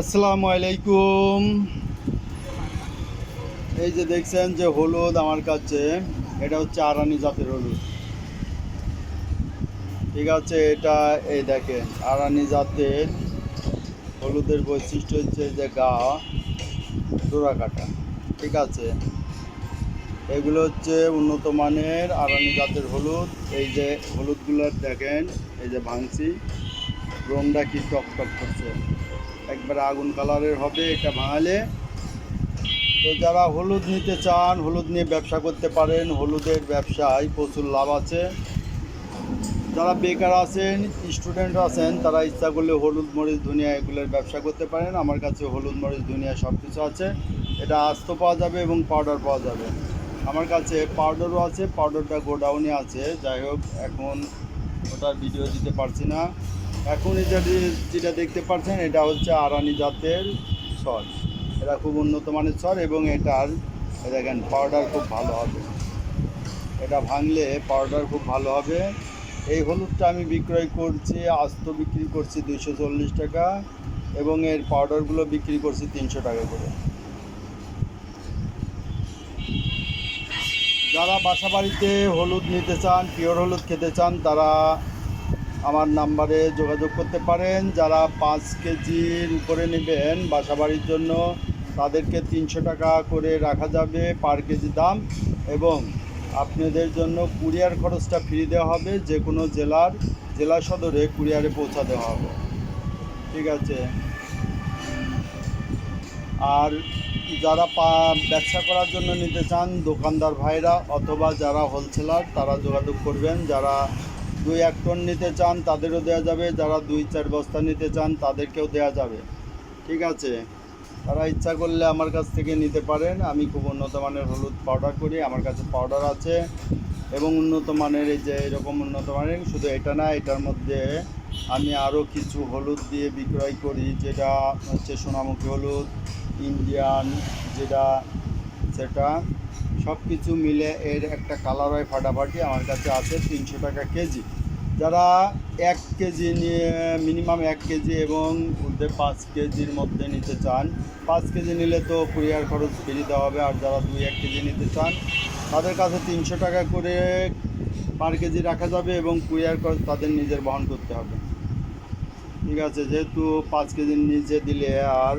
আসসালামু আলাইকুম। এই যে দেখছেন যে হলুদ আমার কাছে, এটা হচ্ছে আরানি জাতের হলুদ। ঠিক আছে, এটা এই দেখেন, আরানি জাতের হলুদের বৈশিষ্ট্য হচ্ছে যে গা ডোরা কাটা। ঠিক আছে, এগুলো হচ্ছে উন্নত মানের আরানি জাতের হলুদ। এই যে হলুদগুলো দেখেন, এই যে ভাঙছি, রংটা কি টক টক করছে। একবারে আগুন কালারের হবে, এটা ভাঙালে। তো যারা হলুদ নিতে চান, হলুদ নিয়ে ব্যবসা করতে পারেন, হলুদের ব্যবসায় প্রচুর লাভ আছে। যারা বেকার আছেন, স্টুডেন্ট আছেন, তারা ইচ্ছা করলে হলুদ, মরিচ, ধনিয়া এগুলোর ব্যবসা করতে পারেন। আমার কাছে হলুদ, মরিচ, ধনিয়া সব কিছু আছে। এটা আস্ত পাওয়া যাবে এবং পাউডার পাওয়া যাবে। আমার কাছে পাউডারও আছে, পাউডারটা গোডাউনে আছে। যাই হোক, এখন ওটার ভিডিও দিতে পারছি না। এখন এটা যেটা দেখতে পাচ্ছেন, এটা হচ্ছে আরানি জাতের সর এটা খুব উন্নত মানের সর এবং এটার দেখেন পাউডার খুব ভালো হবে। এটা ভাঙলে পাউডার খুব ভালো হবে। এই হলুদটা আমি বিক্রয় করছি, আস্ত বিক্রি করছি দুইশো চল্লিশ টাকা এবং এর পাউডারগুলো বিক্রি করছি তিনশো টাকা করে। যারা বাসা বাড়িতে হলুদ নিতে চান পিওর হলুদ খেতে চান, তারা আমার নাম্বারে যোগাযোগ করতে পারেন। যারা পাঁচ কেজির উপরে নেবেন বাসাবাড়ির জন্য, তাদেরকে তিনশো টাকা করে রাখা যাবে পার কেজি দাম এবং আপনাদের জন্য কুরিয়ার খরচটা ফ্রি দেওয়া হবে। যে কোনো জেলার, জেলা সদরে কুরিয়ারে পৌঁছা দেওয়া হবে। ঠিক আছে? আর যারা পা, ব্যবসা করার জন্য নিতে চান, দোকানদার ভাইরা অথবা যারা হোলসেলার তারা যোগাযোগ করবেন। যারা দুই এক টন নিতে চান, তাদেরও দেওয়া যাবে। যারা দুই চার বস্তা নিতে চান, তাদেরকেও দেওয়া যাবে। ঠিক আছে? তারা ইচ্ছা করলে আমার কাছ থেকে নিতে পারেন। আমি খুব উন্নত মানের হলুদ পাউডার করি, আমার কাছে পাউডার আছে। এবং উন্নত মানের এই যে এরকম উন্নত মানের, শুধু এটা না, এটার মধ্যে আমি আরও কিছু হলুদ দিয়ে বিক্রয় করি, যেটা হচ্ছে সোনামুখী হলুদ, ইন্ডিয়ান, যেটা, সেটা। সব কিছু মিলে এর একটা কালার হয় ফাটাফাটি, আমার কাছে আছে তিনশো টাকা কেজি। যারা এক কেজি নিয়ে মিনিমাম এক কেজি এবং ঊর্ধ্বে পাঁচ কেজির মধ্যে নিতে চান, পাঁচ কেজি নিলে তো কুরিয়ার খরচ ফ্রি দেওয়া হবে, আর যারা দুই, এক কেজি নিতে চান, তাদের কাছে তিনশো টাকা করে পার কেজি রাখা যাবে এবং কুরিয়ার খরচ তাদের নিজের বহন করতে হবে। ঠিক আছে, যেহেতু পাঁচ কেজির নিচে দিলে আর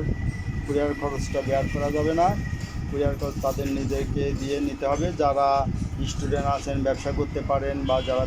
কুরিয়ার খরচটা বেয়ার করা যাবে না। কুরিয়ার খরচ তাদের নিজেকে দিয়ে নিতে হবে। যারা স্টুডেন্ট আছেন, ব্যবসা করতে পারেন বা যারা